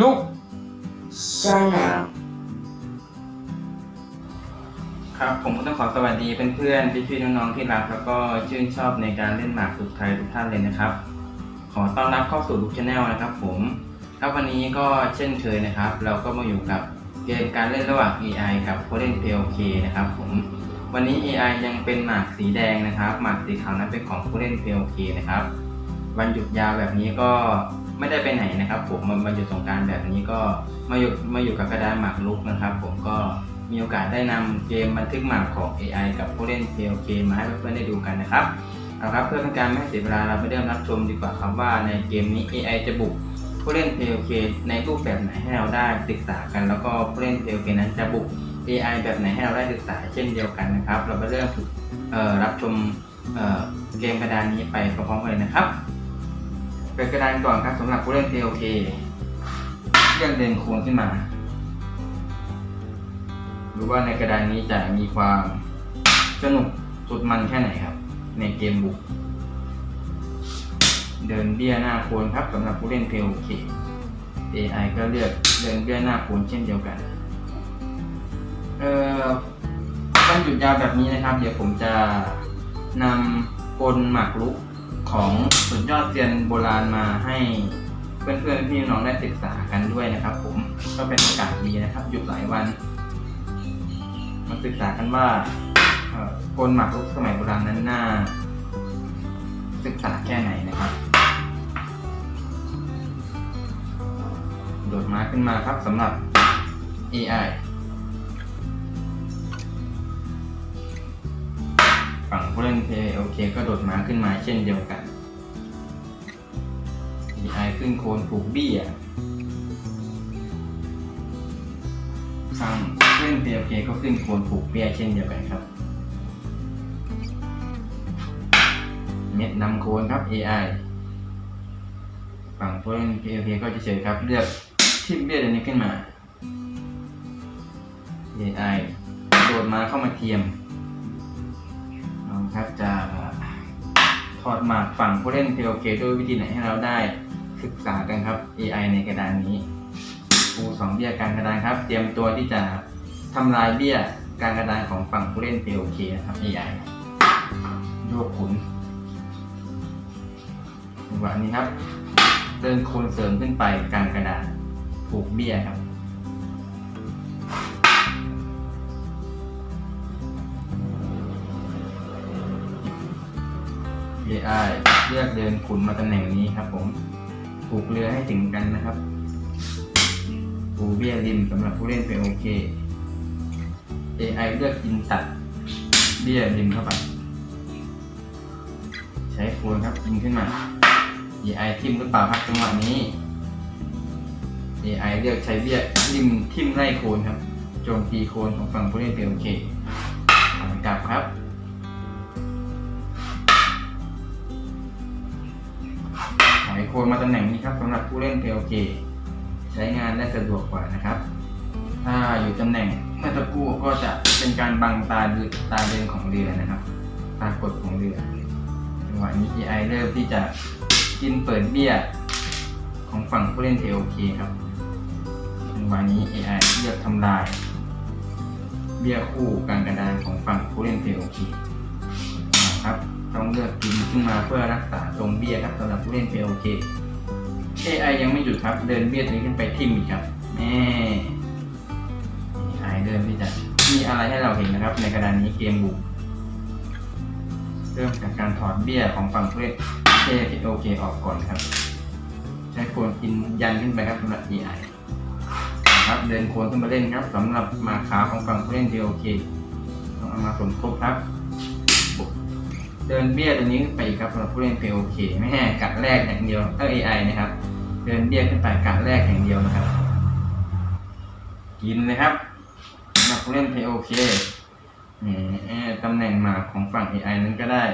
ลูก Channel ครับผมก็ต้องขอสวัสดีเพื่อนๆพี่ๆน้องๆที่รักแล้วก็ชื่นชอบในการเล่นหมากรุกไทยทุกท่านเลยนะครับ ขอต้อนรับเข้าสู่ลูกชาแนลนะครับ ผมครับวันนี้ก็เช่นเคยนะครับ เราก็มาอยู่กับเกมการเล่นระหว่าง AI กับผู้เล่น PLK นะครับ ผมวันนี้ AI ยังเป็นหมากสีแดงนะครับ หมากสีขาวนั้นเป็นของผู้เล่น PLK นะครับ วันหยุดยาวแบบนี้ก็ ไม่ได้ไปไหนนะครับ ผมมันวันหยุดสงการแบบนี้ก็มาอยู่มาอยู่กับกระดานหมากรุกนะครับ ผมก็มีโอกาสได้นำเกมบันทึกหมากของ AI กับผู้เล่น PLK มาให้เพื่อนๆได้ดูกันนะครับเอาครับเพื่อเป็นการไม่ให้เสียเวลาเราไปเริ่มรับชมดีกว่าครับว่าในเกมนี้ AI จะบุกผู้เล่น PLK ในรูปแบบไหนให้เราได้ศึกษากัน แล้วก็ผู้เล่น PLK นั้นจะบุก AI แบบไหนให้เราได้ศึกษาเช่นเดียวกันนะครับ เราไปเริ่มรับชมเกมกระดานนี้ไปพร้อมๆกันเลยนะครับ ปิดกระดานก่อนครับสำหรับผู้เล่น PLK เลื่อกเดินโค้งขึ้นมาดูว่าในกระดานนี้จะมีความสนุกสุดมันแค่ไหนครับ ในเกมบุก เดินเบี้ยหน้าโคนครับสำหรับผู้เล่น PLK AI ก็เลือกเดินเบี้ยหน้าโคนเช่นเดียวกัน เอ่อวันหยุดยาวแบบนี้นะครับ เดี๋ยวผมจะนำกลหมากรุก ของสุดยอดเซียนโบราณมาให้เพื่อนๆพี่น้องได้ศึกษากันด้วยนะครับ ผมก็เป็นโอกาสดีนะครับ หยุดหลายวัน มาศึกษากันว่าเอ่อกลหมากรุกสมัยโบราณนั้นน่า ศึกษาแค่ไหนนะครับ โดดมาขึ้นมาครับสำหรับ AI ผู้เล่น PLK ก็โดดม้าขึ้นมาเช่นเดียวกัน AI ขึ้นโคนผูกเบี้ยฝั่งผู้เล่น PLK ก็ขึ้นโคนผูกเบี้ยเช่นเดียวกันครับ เม็ดนำโคนครับ AI ฝั่งผู้เล่น PLK ก็จะเฉยครับ เลือกทิปเบี้ยตัวนี้ขึ้นมา AI โดดมาเข้ามาเทียม ครับจะถอดหมากฝั่งผู้เล่น PLK ด้วยวิธีไหนให้เราได้ศึกษากันครับ AI ในกระดานนี้ปูสองเบี้ยกลางกระดานครับ เตรียมตัวที่จะทำลายเบี้ยกลางกระดานของฝั่งผู้เล่น PLK นะครับ AI โยกขุนจังหวะนี้ครับ เดินโคนเสริมขึ้นไปกลางกระดานผูกเบี้ยครับ AI เลือกเดินขุนมาตำแหน่งนี้ครับ ผมผูกเรือให้ถึงกันนะครับปูเบี้ยริมสำหรับผู้เล่นเป็นโอเค AI เลือกกินตัดเบี้ยริมเข้าไปใช้โคนครับกินขึ้นมา AI ทิมหรือเปล่าครับจังหวะนี้ AI เลือกใช้เบี้ยริมทิมไล่โคนครับโจมตีโคนของฝั่งผู้เล่นเป็นโอเคกลับครับ มาตำแหน่งนี้ครับสำหรับผู้เล่น PLK ใช้งานได้สะดวกกว่านะครับ ถ้าอยู่ตำแหน่งเมื่อตะกู้ก็จะเป็นการบังตาดูตาเดินของเรือนะครับ ตากดของเรือจังหวะนี้ AI เริ่มที่จะกินเปิดเบี้ยของฝั่งผู้เล่น PLK ครับจังหวะนี้ AI เลือกทำลาย เบี้ยคู่กลางกระดานของฝั่งผู้เล่น PLK นะครับ ต้องเลือกกินขึ้นมาเพื่อรักษาตรงเบี้ยครับสำหรับผู้เล่น PLK AI ยังไม่หยุดครับ เดินเบี้ยตัวนี้ขึ้นไปทิมอีกครับแม่ AI เดินที่จะมีอะไรให้เราเห็นนะครับ ในกระดานนี้เกมบุกเริ่มจากการถอดเบี้ยของฝั่งผู้เล่น PLK ออกก่อนครับ ใช้โคนกินยันขึ้นไปครับสำหรับ AI นะครับเดินโคนขึ้นมาเล่นครับสำหรับมาขาวของฝั่งผู้เล่น PLK ต้องเอามาสมทบครับ เดินเบี้ยตัวนี้ขึ้นไปอีกครับสำหรับผู้เล่น POK ไม่แห่กัดแรกอย่างเดียวเออ AI นะครับเดินเบี้ยขึ้นไปกัดแรกอย่างเดียวนะครับ กินเลยครับสำหรับผู้เล่น POK นี่เอ่อตำแหน่งหมากของฝั่ง AI นั้นก็ได้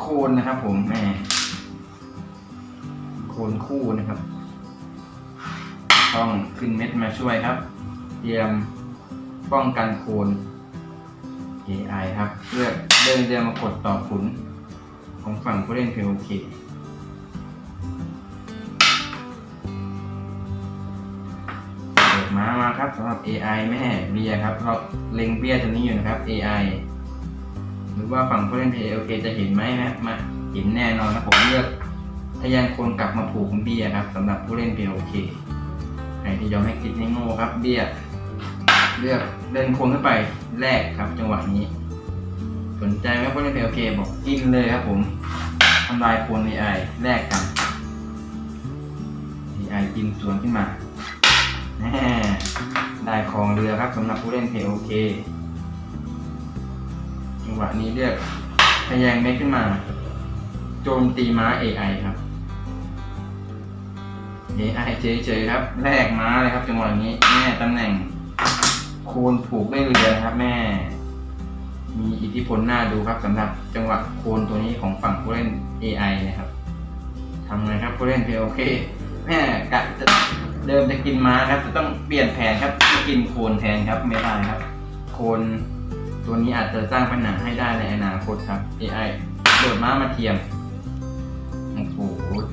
โคนนะครับผมแหม่โคนคู่นะครับ ต้องขึ้นเม็ดมาช่วยครับ เตรียมป้องกันโคน AI ครับเพื่อเดินเดินมากดต่อขุนของฝั่งผู้เล่น POK คมามาครับสำหรับ AI แม่เบียครับเราเล็งเบียตัวนี้อยู่นะครับ AI หรือว่าฝั่งผู้เล่น PLK จะเห็นไหมนะมาเห็นแน่นอนนะผมเลือกทะยานโคนกลับมาผูกของเบียครับสำหรับผู้เล่น PLK ใครที่ยอมให้คิดให้โง่ครับเบีย เลือกเดินโคนขึ้นไปแรกครับจังหวะนี้ สนใจไหมผู้เล่น PLK บอกกินเลยครับผมทำลายโคน AI แรกกัน AI กินสวนขึ้นมาแน่ได้ครองเรือครับสำหรับผู้เล่น PLK จังหวะนี้เลือกทะแยงเม็ดขึ้นมา โจมตีม้า AI ครับ AI เฉยๆครับแลกม้าเลยครับจังหวะนี้แม่ตำแหน่ง คนผูกได้เรือนะครับแม่ มีอิทธิพลน่าดูครับสำหรับจังหวะโคนตัวนี้ของฝั่งผู้เล่น AI นะครับทำไงครับผู้เล่น PLK แม่กะจะเดิมจะกินม้าครับ จะต้องเปลี่ยนแผนครับจะกินโคนแทนครับไม่ได้ครับ โคนตัวนี้อาจจะสร้างปัญหาให้ได้ในอนาคตครับ AI โดดม้ามาเทียมโอ้โห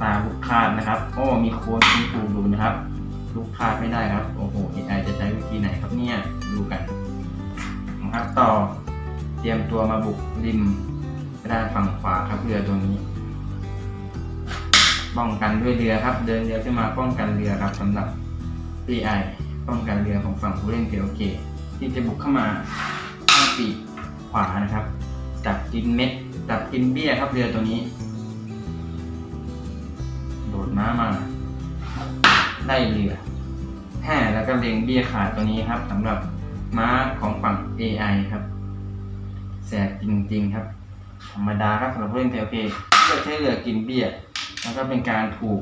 ตาลูกคาดนะครับ โอ้มีโคนมีปูดูนะครับ ลูกคาดไม่ได้ครับ โอ้โห AI จะใช้วิธีไหนครับเนี่ย ดูกันนะครับต่อ เตรียมตัวมาบุกริมด้านฝั่งขวาครับเรือตัวนี้ ป้องกันด้วยเรือครับ เดินเรือขึ้นมาป้องกันเรือครับสำหรับ AI ป้องกันเรือของฝั่งผู้เล่นเพียวเกที่จะบุกเข้ามาทางปีกขวานะครับจับกินเม็ดจับกินเบี้ยครับเรือตัวนี้ โดดม้ามา ได้เรือแห่แล้วก็เล็งเบี้ยขาดตัวนี้ครับสำหรับม้าของฝั่ง AI ครับแสบจริง ๆ ครับ ธรรมดาครับสำหรับผู้เล่นเพียวเกเลือกใช้เรือกินเบี้ยแล้วก็เป็นการผูก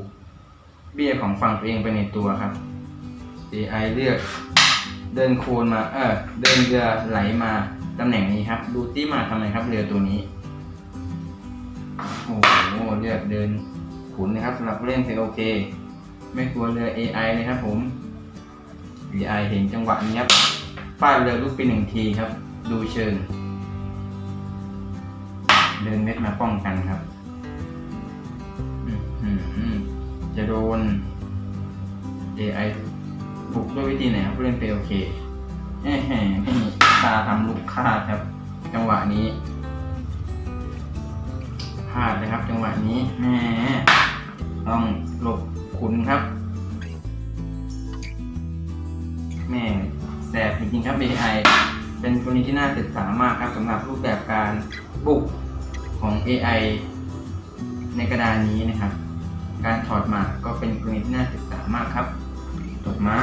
เบี้ยของฝั่งตัวเองไปในตัวครับ AI เลือกเดินโคนมาเออเดินเรือไหลมาตำแหน่งนี้ครับ ดูที่มาทำไมครับเรือตัวนี้โอ้โหเลือกเดินขุนนะครับสำหรับผู้เล่นเพโอเค ไม่กลัวเรือ AI เลยครับผม AI เห็นจังหวะนี้ครับฟาดเรือลูกไปหนึ่งทีครับ ดูเชิง เดินเม็ดมาป้องกันครับจะโดน AI บุกด้วยวิธีไหนครับเล่นเปโอเคแหมไม่มีตาทำลูกคาดครับ จังหวะนี้พลาดเลยครับ จังหวะนี้แหมต้องหลบ ขุนครับ แม่แสบจริงๆครับ AI เป็นกรณีที่น่าศึกษามากครับสำหรับรูปแบบการบุกของ AI ในกระดานนี้นะครับ การถอดหมากก็เป็นกรณีที่น่าศึกษามากครับถอดม้า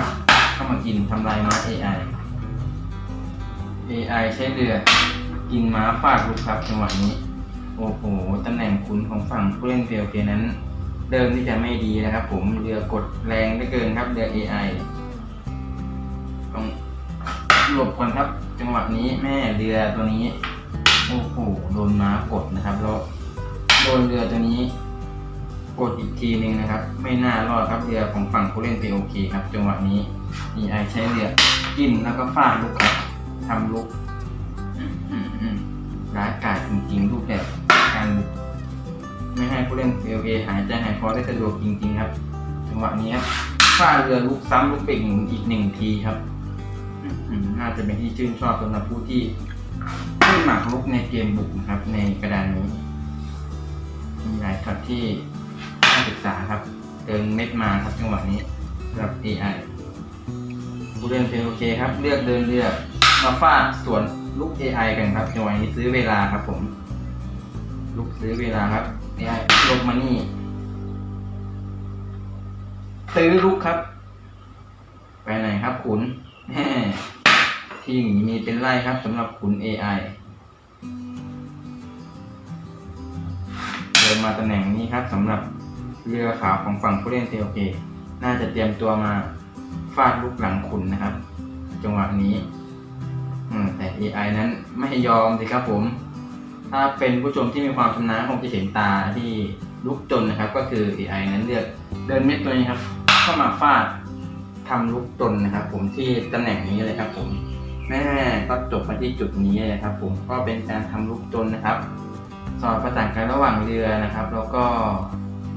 เข้ามากินทำลายม้า AI AI ใช้เรือกินม้าฟาดลูกครับจังหวะนี้ โอ้โห ตำแหน่งขุนของฝั่งผู้เล่นเฟียลเกนั้น เดิมที่จะไม่ดีนะครับ ผมเรือกดแรงได้เกินครับเรือ AI ต้องหลบก่อนครับ จังหวะนี้แม่เรือตัวนี้โอ้โหโดนม้ากดนะครับแล้วโดนเรือตัวนี้ กดอีกทีหนึ่งนะครับ ไม่น่ารอดครับเรือของฝั่งผู้เล่น POK คครับ จังหวะนี้ EI ใช้เรือกินแล้วก็ฟาดลูกครับทำลูกร้ายกาจจริงๆรูปแบบการบุก ไม่ให้ผู้เล่น POK หายใจหายคอได้สะดวกจริงๆครับ จังหวะนี้ครับฟาดเรือลูกซ้ำลูกเป่งอีกหนึ่งทีครับน่าจะเป็นที่ชื่นชอบสำหรับผู้ที่ไม่หมักลุกในเกมบุกนะครับ ในกระดานนี้ มีหลายช็อตที่น่าศึกษาครับเติมเม็ดมาครับจังหวะนี้สำหรับ AI ผู้เล่นเป็นโอเคครับ เลือกเดินเลือกมาฟาดสวนลูก AI กันครับจังหวะนี้ซื้อเวลาครับผม ลูกซื้อเวลาครับ AI ลงมานี่ซื้อลูกครับ ไปไหนครับขุนแม่ที่หนีมีเป็นไล่ครับสำหรับขุน AI เดินมาตำแหน่งนี้ครับสำหรับเรือขาวของฝั่งผู้เล่นเทโอเคน่าจะเตรียมตัวมาฟาดลูกหลังขุนนะครับ จังหวะนี้แต่ AI นั้นไม่ยอมสิครับผม ถ้าเป็นผู้ชมที่มีความชำนาญคงจะเห็นตาที่ลุกจนนะครับ ก็คือ AI นั้นเลือกเดินเม็ดตัวนี้ครับ เข้ามาฟาดทำลุกจนนะครับ ผมที่ตำแหน่งนี้เลยครับ ผมแม่ก็จบมาที่จุดนี้เลยครับ ผมก็เป็นการทำลุกจนนะครับสอดประสานกันระหว่างเรือนะครับ แล้วก็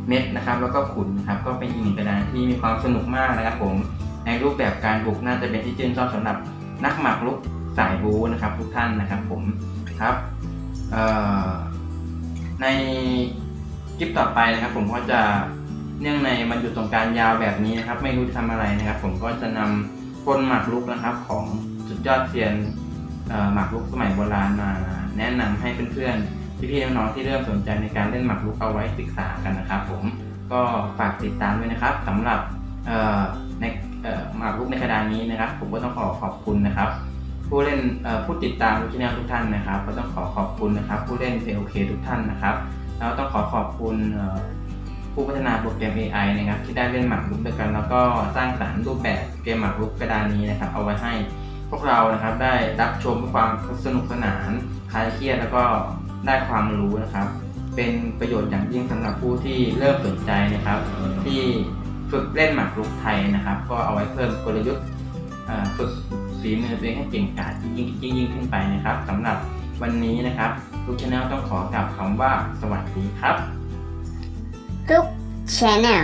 เม็ดนะครับ แล้วก็ขุนนะครับ ก็เป็นอีกหนึ่งกระดานที่มีความสนุกมากนะครับ ผมในรูปแบบการบุกน่าจะเป็นที่ชื่นชอบสำหรับนักหมากรุกสายบูนะครับ ทุกท่านนะครับ ผมครับ ในคลิปต่อไปนะครับ ผมก็จะเนื่องในมันหยุดสงการยาวแบบนี้นะครับ ไม่รู้จะทำอะไรนะครับ ผมก็จะนำคนหมากรุกนะครับ ของสุดยอดเซียนหมากรุกสมัยโบราณมา แนะนำให้เพื่อนๆพี่ๆน้องๆที่เริ่มสนใจในการเล่นหมากรุกเอาไว้ศึกษากันนะครับ ผมก็ฝากติดตามด้วยนะครับสำหรับในหมากรุกในกระดานนี้นะครับ ผมก็ต้องขอขอบคุณนะครับ ผู้เล่นผู้ติดตามทุกช่องทุกท่านนะครับ ก็ต้องขอขอบคุณนะครับ ผู้เล่น POK ทุกท่านนะครับ แล้วต้องขอขอบคุณผู้พัฒนาโปรแกรม AI นะครับ ที่ได้เล่นหมากรุกด้วยกัน แล้วก็สร้างสรรค์รูปแบบเกมหมากรุกกระดานนี้นะครับ เอาไว้ให้พวกเรานะครับได้รับชมเพื่อความสนุกสนานคลายเครียดแล้วก็ได้ความรู้นะครับ เป็นประโยชน์อย่างยิ่งสำหรับผู้ที่เริ่มสนใจนะครับ ที่ฝึกเล่นหมากรุกไทยนะครับ ก็เอาไว้เพิ่มกลยุทธ์ฝึก ฝีมือตัวเองให้เก่งกาจยิ่งยิ่งยิ่งขึ้นไปนะครับสำหรับวันนี้นะครับลูกชาแนลต้องขอกลับคำว่าสวัสดีครับ Group Channel